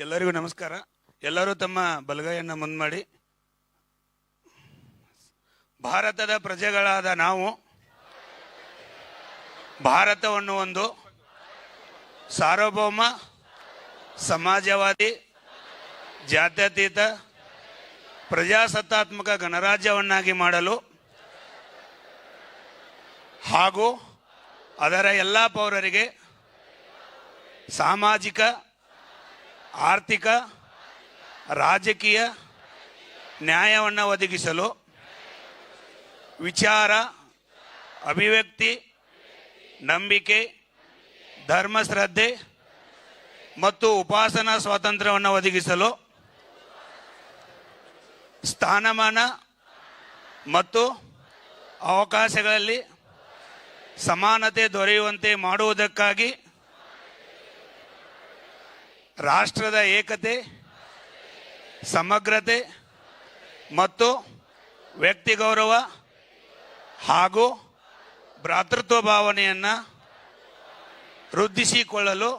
ಎಲ್ಲರಿಗೂ ನಮಸ್ಕಾರ. ಎಲ್ಲರೂ ತಮ್ಮ ಬಲಗೈಯನ್ನು ಮುಂದ್ ಮಾಡಿ. ಭಾರತದ ಪ್ರಜೆಗಳಾದ ನಾವು, ಭಾರತವನ್ನು ಒಂದು ಸಾರ್ವಭೌಮ, ಸಮಾಜವಾದಿ, ಜಾತ್ಯತೀತ, ಪ್ರಜಾಸತ್ತಾತ್ಮಕ ಗಣರಾಜ್ಯವನ್ನಾಗಿ ಮಾಡಲು ಹಾಗೂ ಅದರ ಎಲ್ಲ ಪೌರರಿಗೆ ಸಾಮಾಜಿಕ ಆರ್ಥಿಕ, ರಾಜಕೀಯ, ನ್ಯಾಯವನ್ನು ಒದಗಿಸಲು ವಿಚಾರ, ಅಭಿವ್ಯಕ್ತಿ, ನಂಬಿಕೆ ಧರ್ಮಶ್ರದ್ಧೆ ಮತ್ತು ಉಪಾಸನಾ ಸ್ವಾತಂತ್ರ್ಯವನ್ನು ಒದಗಿಸಲು ಸ್ಥಾನಮಾನ ಮತ್ತು ಅವಕಾಶಗಳಲ್ಲಿ ಸಮಾನತೆ ದೊರೆಯುವಂತೆ ಮಾಡುವುದಕ್ಕಾಗಿ ರಾಷ್ಟ್ರದ ಏಕತೆ, ಸಮಗ್ರತೆ ಮತ್ತು ವ್ಯಕ್ತಿ ಗೌರವ ಹಾಗೂ ಭ್ರಾತೃತ್ವ ಭಾವನೆಯನ್ನು ವೃದ್ಧಿಸಿಕೊಳ್ಳಲು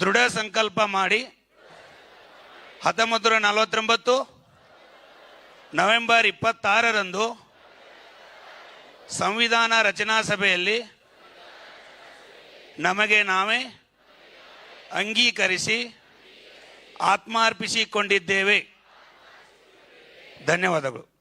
ದೃಢ ಸಂಕಲ್ಪ ಮಾಡಿ ಹತ್ತೊಂಬತ್ತು ನೂರ ನಲವತ್ತೊಂಬತ್ತು ನವೆಂಬರ್ ಇಪ್ಪತ್ತಾರರಂದು ಸಂವಿಧಾನ ರಚನಾ ಸಭೆಯಲ್ಲಿ ನಮಗೆ ನಾವೇ ಅಂಗೀಕರಿಸಿ ಆತ್ಮಾರ್ಪಿಸಿಕೊಂಡಿದ್ದೇವೆ. ಧನ್ಯವಾದಗಳು.